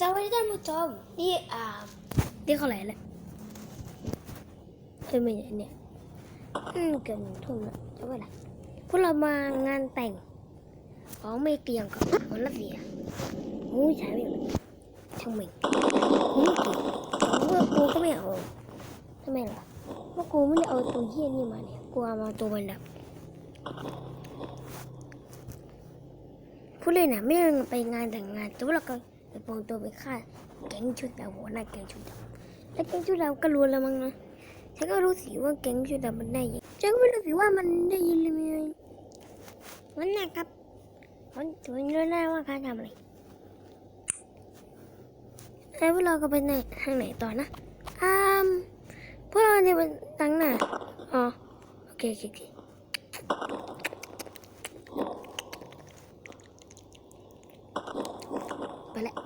สวัสดีท่านผู้ชมนี่อ่านี่เขาไหนแล้วเฮ้ยไม่ใช่เนี่ยอืมเกือบหนึ่งทุ่มแล้วจะไปไหนพวกเรามางานแต่งของไม่เกี่ยงกับคนรัสเซียโอ้ยใช่ไหมช่างหม่งกูไม่เกี่ยวเมื่อกูก็ไม่เอาทำไมล่ะเมื่อกูไม่ได้เอาตัวเหี้ยนี่มาเนี่ยกูเอามาตัวมันดับผู้เล่นน่ะไม่ได้ไปงานแต่งงานแต่ว่าเราก็ ไปปลอมตัวไปฆ่าแก๊งชุดดำหัวหน้าแก๊งชุดดำแล้วแก๊งชุดดำก็รู้แล้วมั้งนะฉันก็รู้สิว่าแก๊งชุดดำมันได้ยินฉันก็ไม่รู้สิว่ามันได้ยินหรือไม่วันนะครับวันถึงรู้ได้ว่าเขาทำอะไรแล้วพวกเราก็ไปไหนทางไหนต่อนะอ่ามพวกเราเนี่ยมันตั้งหนอ๋อโอเคโอเคโอเค ไปแล้ว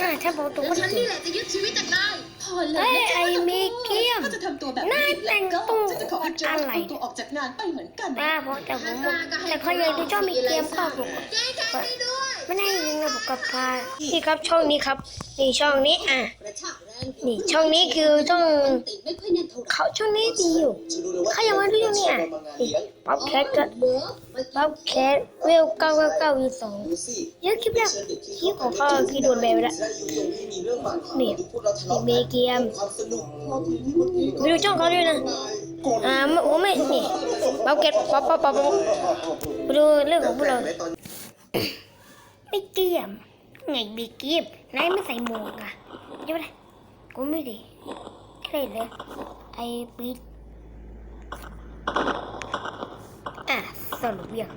อ่าฉันบอกตัวแล้วคนฉันจรินี่งแหละจะยึดชีวิตจากนายพอเลยเอ้ยนะจ๊ะไอ้เมเกียมถ้าจะทำตัวแบบนายนี้แต่งก็ตัวฉันจะขอให้โจอะไรเอาตัวออกจากงานไปเหมือนกันบ้าเพราะแต่ผมแต่เขาอยากดูชอบมีเกมก็ผมก็ไม่ได้ยิงนะผมกับพานี่ครับช่องนี้ครับนี่ช่องนี้อะ นี่ช่องนี้คือช่องเขาช่องนี้ดีอยู่เขายังไมาดูอยู่เนี่ยป๊อปแคทก็ป๊อปแคทเวลเก้าเก้าเก้าวีสองเยอะคลิปแล้วคลิปของเขาคือโดนแบนไปแล้วนี่นี่เมเกียมไปดูช่องเขาด้วยนะอ่าไม่โอ้ไม่นี่ป๊อปแคทป๊อปป๊อปป๊อปป๊อปไปดูเรื่องของพวกเราไม่เกียมไงบีกีบนายไม่ใส่หมวกอะเดี๋ยวไป กูไม่ดีแค่เลยไอ้ปีดอะสรุปยัง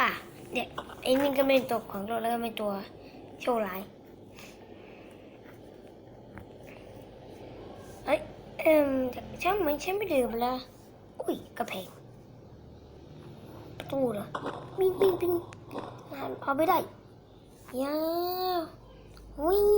อะเนี่ยไอ้นี่ก็เป็นตัวของเราแล้วก็เป็นตัวโชว์ร้ายเอ้ยเอ็มช่างมันฉันไม่ดื่มแล้วอุ้ยกระเพงประตูเหรอปิ้งปิ้งปิ้งเอาไปได้ยาววิ่ง